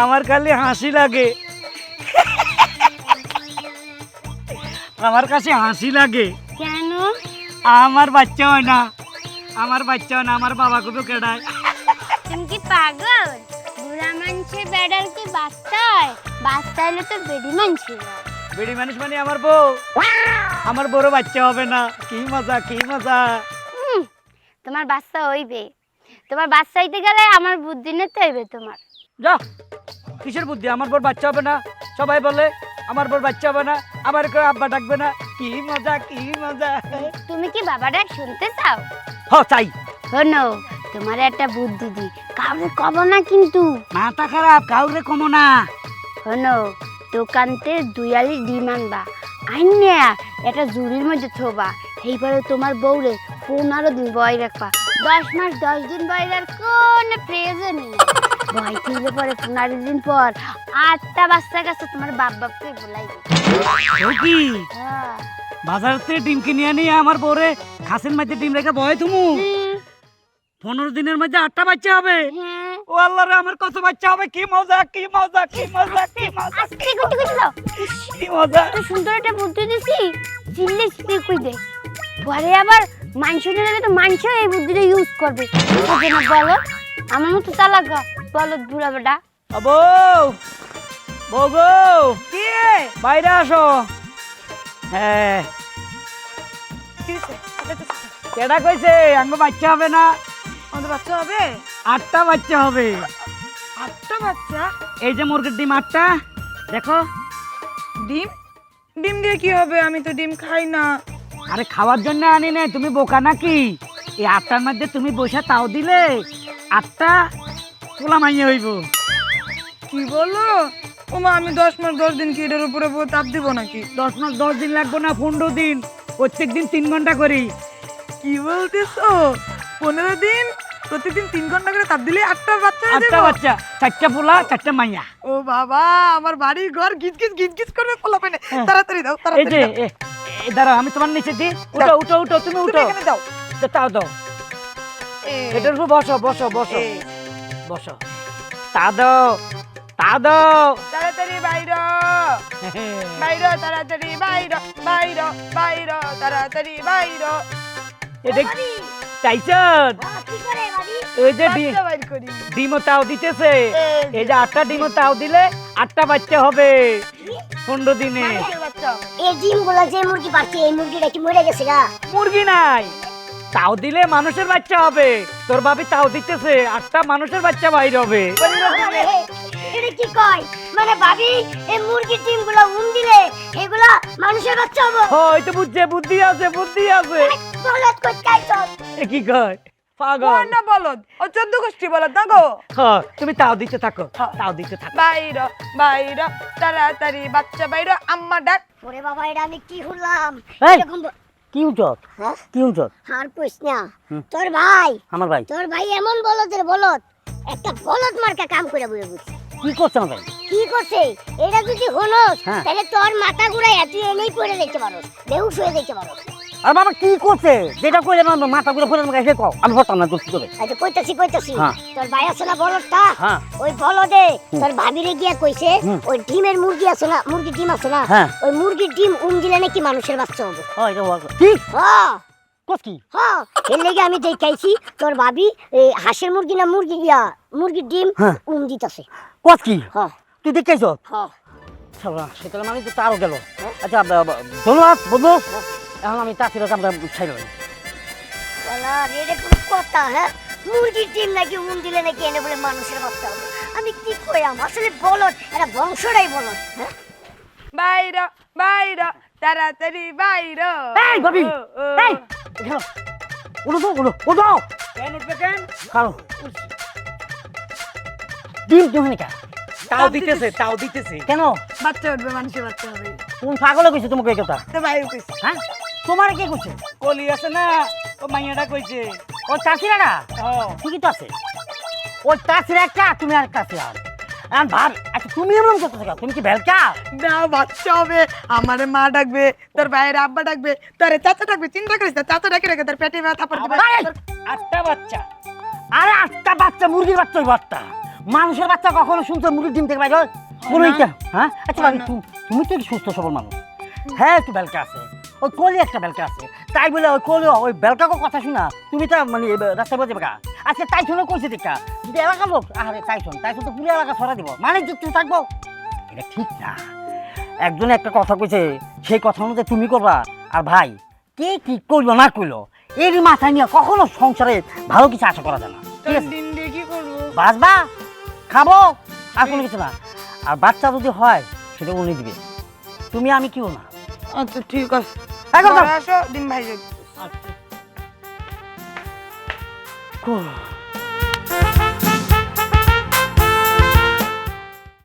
আমার খালি হাসি লাগে। আমার কাছে হাসি লাগে। কেন? আমার বাচ্চা হয় না। আমার বাচ্চা হয় না আমার বাবা খুবই কেডায়। তুমি কি পাগল? বুড়া মানুষের বেড়াল কি বাচ্চা হয়? বাচ্চা হলে তো বেডি মানুষের হয়। বেড়ি মানুষ মানে আমার বউ। আমার বড় বাচ্চা হবে না। কি মজা কি মজা। তোমার বাচ্চা হইবে। তোমার বাচ্চা হইতে গেলে আমার বুদ্ধি নিতে হইবে তোমার। যা কিসের বুদ্ধি? আমার বড় বাচ্চা হবে না। সবাই বলে আমার বড় বাচ্চা হবে না। আমার কেউ আব্বা ডাকবে না। কি মজা কি মজা। তুমি কি বাবাটা শুনতে চাও? হ চাই। শোনো তোমার একটা বুদ্ধি দি কাউকে কব না কিন্তু। মাথা খারাপ কাউরে কমো না। শোনো দোকানতে দুয়ালি ডিম আনবা। আইনা একটা জুড়ির মধ্যে থোবা। এইবারে তোমার বউরে পনেরো দিন বয় রাখবা। দশ মাস দশ দিন বয় রাখার কোনো প্রয়োজন নেই। বয় দিলে পরে পনেরো দিন পর? আটটা বাচ্চা কাছে তোমার বাপ বাপকে বলাই কি? হ্যাঁ। বাজার থেকে ডিম কিনে আনি আমার বউরে খাসের মধ্যে ডিম রেখে বয় তুমু পনেরো দিনের মধ্যে আটটা বাচ্চা হবে। হ্যাঁ। ও আল্লাহ রে আমার কত বাচ্চা হবে? কি মজা কি মজা কি মজা কি মজা। গুটি কি মজা। এত সুন্দর একটা বুদ্ধি দিছি চিল্লে চিল্লে কই দে পরে আবার মাংস নিয়ে তো মাংস এই বুদ্ধিটা ইউজ করবে। বলো আমার মতো চালাক গো, বলো বুড়া বেটা। বউ বউ গো কি? বাইরে আসো। হ্যাঁ। কেডা কইছে? আঙ্গ বাচ্চা হবে না? আমাদের বাচ্চা হবে? আটটা বাচ্চা হবে। আটটা বাচ্চা? এই যে মুরগির ডিম আটটা দেখো। ডিম? ডিম দিয়ে কি হবে? আমি তো ডিম খাই না। আরে খাওয়ার জন্য আনি নাই তুমি বোকা নাকি? এই আটটার মধ্যে তুমি বসে তাও দিলে আটটা পোলা মাইয়ে হইব। কি বলো? ওমা আমি দশ মাস দশ দিন কি এটার উপরে তাপ দিব নাকি? দশ মাস দশ দিন লাগবে না পনেরো দিন। প্রত্যেক দিন তিন ঘণ্টা করি। কি বলতেছো? পনেরো দিন? প্রতিদিন তিন ঘণ্টা করে তাপ দিলে আটটা বাচ্চা আটটা বাচ্চা চারটা পোলা চারটা মাইয়া। ও বাবা আমার বাড়ি ঘর গিজ গিজ গিজ গিজ করবে পোলা পেনে। হ্যাঁ। তাড়াতাড়ি দাও এই যে দাঁড়াও আমি তোমার নিচে দিই উঠো উঠো উঠো তুমি উঠো। এখানে দাও। দাও। এটার উপর বসো বসো বসো। এই, বসো। তাড়াতাড়ি বাইর। বাইর তাড়াতাড়ি বাইর বাইর বাইর তাড়াতাড়ি বাইর। এটা টাইসন এই যে ডি- বাচ্চা বাইর ডিমও তাও দিতেছে। এই যে। আটটা ডিমও তাও দিলে আটটা বাচ্চা হবে। পনেরো দিনে। মানুষের বাচ্চা। হবে। এই ডিমগুলো যে মুরগি পাচ্ছে এই মুরগিটা কি মরে গেছে গা? মুরগি নাই। তাও দিলে মানুষের বাচ্চা হবে। তোর ভাবি তাও দিতেছে আটটা মানুষের বাচ্চা বাইর হবে। এটা কি কয়? মানে ভাবি এই মুরগির ডিমগুলো দিলে এগুলা মানুষের বাচ্চা হব? তো বুঝছে বুদ্ধি আছে বুদ্ধি আছে। বলত কই এ কি কয়? পাগল। না বলদ ও চোদ্দ গোষ্ঠী বলদ না গো? তুমি তাও দিতে থাকো তাও দিতে থাকো। বাইর বাইর তাড়াতাড়ি বাচ্চা বাইর আম্মা ডাক। ওরে বাবা এটা আমি কি হলাম? এরকম কি উচত হ্যাঁ? কি উচত আর না তোর ভাই আমার ভাই। তোর ভাই এমন বলদের বলদ একটা বলদ মার্কা কাম করে বলে বুঝছি কি করছে আমার ভাই? কি করছে? এটা যদি হনস হ্যাঁ। তাহলে তোর মাথা ঘুরাই তুই এনেই পড়ে দেখতে পারো বেহুশ হয়ে দেখতে পারো আর বাবা কি করছে? যেটা কইলে আমার মাথা ঘুরে ফেলে আমাকে এসে কও আমি হতাম না করে আচ্ছা কইতাছি কইতাছি। হ্যাঁ। তোর ভাই আছে না বলদটা? হ্যাঁ। ওই বলদে তোর ভাবিরে গিয়া কইছে ওই ডিমের মুরগি আছে না মুরগির ডিম আছে না হ্যাঁ। ওই মুরগির ডিম উম দিলে নাকি মানুষের বাচ্চা হবে। এটা কি? হ্যাঁ কস কি? হ্যাঁ এর লেগে আমি দেখাইছি তোর ভাবি এই হাঁসের মুরগি না মুরগি ইয়া মুরগির ডিম। উম দিতাছে কস কি? হ্যাঁ তুই দেখেছ হ্যাঁ সেটা তো তারও গেল। আচ্ছা ধন্যবাদ বন্ধু। এখন আমি তাঁতির কামটা ছাইলাম বলা এটা কোনো কথা হ্যাঁ মুরগির ডিম নাকি উম দিলে নাকি এনে বলে মানুষের বাচ্চা হবে। আমি কি কইরাম আসলে বলদ এটা বংশটাই বলদ হ্যাঁ? বাইর বাইর তাড়াতাড়ি বাইর। এই। এই এখানে উঠো তো উঠো কেন উঠবে কেন? কারও ডিম কেন তাও দিতেছে তাও দিতেছে। কেন? বাচ্চা উঠবে মানুষের বাচ্চা হবে। তুমি পাগল কইছো তোমাকে এই কথা। তো বাইর কইছে হ্যাঁ? তোমার কে কইছে? কলি আছে না ও মাইয়াটা কইছে। ও চাষিরা ঠিকই তো আছে। ওই চাষিরা একটা তুমি আর একটা আর। ভাব আচ্ছা তুমি এমন করতে থাকো তুমি কি ভেলকা? না বাচ্চা হবে আমারে মা ডাকবে তোর ভাইয়ের আব্বা ডাকবে তোর চাচা ডাকবে চিন্তা করিস না চাচা ডাকে রেখে তোর পেটে ব্যথা পড়বে আরে, আটটা বাচ্চা। আরে আটটা বাচ্চা মুরগির বাচ্চা ওই বাচ্চা মানুষের বাচ্চা কখনো শুনছো মুরগির ডিম থেকে বাইরে হয়? কোনো না। হ্যাঁ? আচ্ছা হয় তুমি তো সুস্থ সবল মানুষ। হ্যাঁ একটু বেলকা আছে। ওই কলি একটা বেলকা আছে। তাই বলে ওই কলি ওই বেলকাকে কথা শোনা তুমি তো মানে রাস্তায় বলতে বেকা আজকে তাই শুনে কইছে দেখা। যদি এলাকার লোক আরে তাই শোন তাই শোন তো পুরো এলাকা ছড়া দিব। মানে যুক্তি থাকব। এটা ঠিক না। একজনে একটা কথা কইছে সেই কথা অনুযায়ী তুমি করবা। আর ভাই কে কি করল না করল এরই মাথায় নিয়ে কখনো সংসারে ভালো কিছু আশা করা যায় না। ঠিক আছে? বাঁচবা খাব আর কোনো কিছু না। আর বাচ্চা যদি হয় সেটা উনি দিবে। তুমি আমি কেউ না। আচ্ছা ঠিক আছে। ঘরে আসো ডিম ভাই খুব